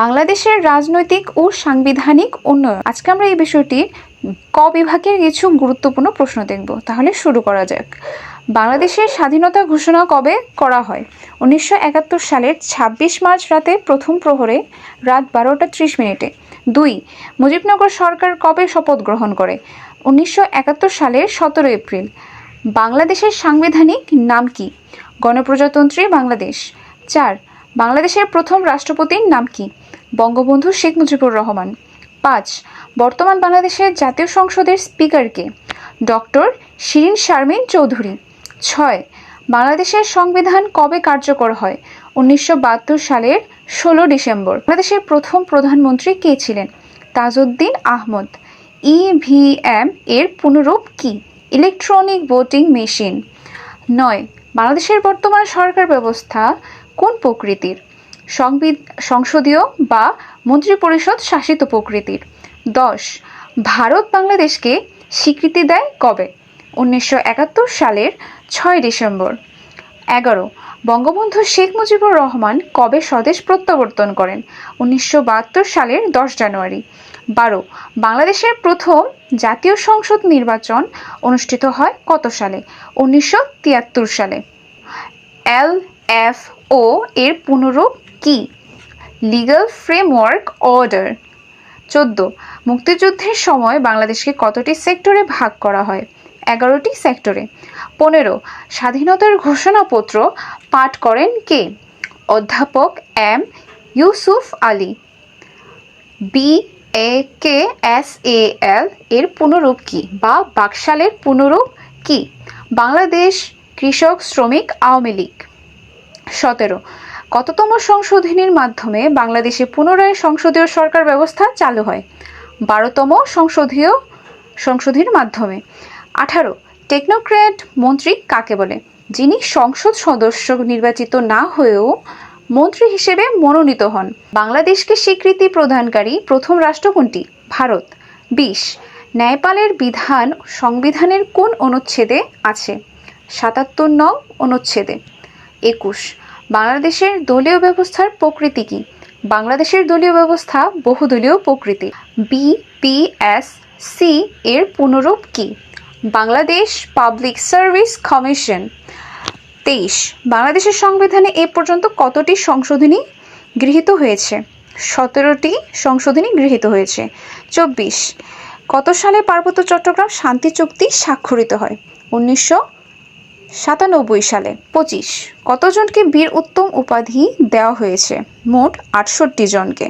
বাংলাদেশের রাজনৈতিক ও সাংবিধানিক উন্নয়ন। আজকে আমরা এই বিষয়টির ক বিভাগের কিছু গুরুত্বপূর্ণ প্রশ্ন দেখব। তাহলে শুরু করা যাক। বাংলাদেশের স্বাধীনতা ঘোষণা কবে করা হয়? উনিশশো একাত্তর সালের ছাব্বিশ মার্চ রাতে প্রথম প্রহরে রাত বারোটা ত্রিশ মিনিটে। দুই, মুজিবনগর সরকার কবে শপথ গ্রহণ করে? উনিশশো একাত্তর সালের সতেরো এপ্রিল। বাংলাদেশের সাংবিধানিক নাম কি? গণপ্রজাতন্ত্রী বাংলাদেশ। চার, বাংলাদেশের প্রথম রাষ্ট্রপতির নাম কি? বঙ্গবন্ধু শেখ মুজিবুর রহমান। পাঁচ, বর্তমান বাংলাদেশের জাতীয় সংসদের স্পিকারকে, ডক্টর শিরিন শারমিন চৌধুরী। ছয়, বাংলাদেশের সংবিধান কবে কার্যকর হয়? উনিশশো বাহাত্তর সালের ষোলো ডিসেম্বর। বাংলাদেশের প্রথম প্রধানমন্ত্রী কে ছিলেন? তাজউদ্দিন আহমদ। ইভিএম এর পুনরূপ কি? Electronic voting machine. নয়, বাংলাদেশের বর্তমান সরকার ব্যবস্থা কোন প্রকৃতির? সংসদীয় বা মন্ত্রিপরিষদ শাসিত প্রকৃতির। দশ, ভারত বাংলাদেশকে স্বীকৃতি দেয় কবে? উনিশশো একাত্তর সালের ছয় ডিসেম্বর। এগারো, বঙ্গবন্ধু শেখ মুজিবুর রহমান কবে স্বদেশ প্রত্যাবর্তন করেন? উনিশশো বাহাত্তর সালের দশ জানুয়ারি। বারো, বাংলাদেশের প্রথম জাতীয় সংসদ নির্বাচন অনুষ্ঠিত হয় কত সালে? উনিশশো তিয়াত্তর সালে। এল এফ ও এর পুনরূপ কি? লিগ্যাল ফ্রেমওয়ার্ক অর্ডার চোদ্দ, মুক্তিযুদ্ধের সময় বাংলাদেশকে কতটি সেক্টরে ভাগ করা হয়? এগারোটি সেক্টরে। পনেরো, স্বাধীনতার ঘোষণাপত্র পাঠ করেন কে? অধ্যাপক M. Yusuf Ali. B A K S A L এর পুনরূপ কি বা বাকশালের পুনরূপ কি? বাংলাদেশ কৃষক শ্রমিক আওয়ামী লীগ। সতেরো কততম সংশোধনীর মাধ্যমে বাংলাদেশে পুনরায় সংসদীয় সরকার ব্যবস্থা চালু হয়? বারোতম সংসদীয় সংশোধনীর মাধ্যমে। আঠারো, টেকনোক্র্যাট মন্ত্রী কাকে বলে? যিনি সংসদ সদস্য নির্বাচিত না হয়েও মন্ত্রী হিসেবে মনোনীত হন। বাংলাদেশকে স্বীকৃতি প্রদানকারী প্রথম রাষ্ট্র কোনটি? ভারত। বিশ, ন্যায়পালের বিধান সংবিধানের কোন অনুচ্ছেদে আছে? সাতাত্তর নং অনুচ্ছেদে। একুশ বাংলাদেশের দলীয় ব্যবস্থার প্রকৃতি কি? বাংলাদেশের দলীয় ব্যবস্থা বহুদলীয় প্রকৃতি। বিপিএস সি এর পুনরূপ কি? বাংলাদেশ পাবলিক সার্ভিস কমিশন তেইশ, বাংলাদেশের সংবিধানে এ পর্যন্ত কতটি সংশোধনী গৃহীত হয়েছে? সতেরোটি সংশোধনী গৃহীত হয়েছে। চব্বিশ, কত সালে পার্বত্য চট্টগ্রাম শান্তি চুক্তি স্বাক্ষরিত হয়? উনিশশো সাতানব্বই সালে পঁচিশ। কতজনকে বীর উত্তম উপাধি দেওয়া হয়েছে? মোট আটষট্টি জনকে।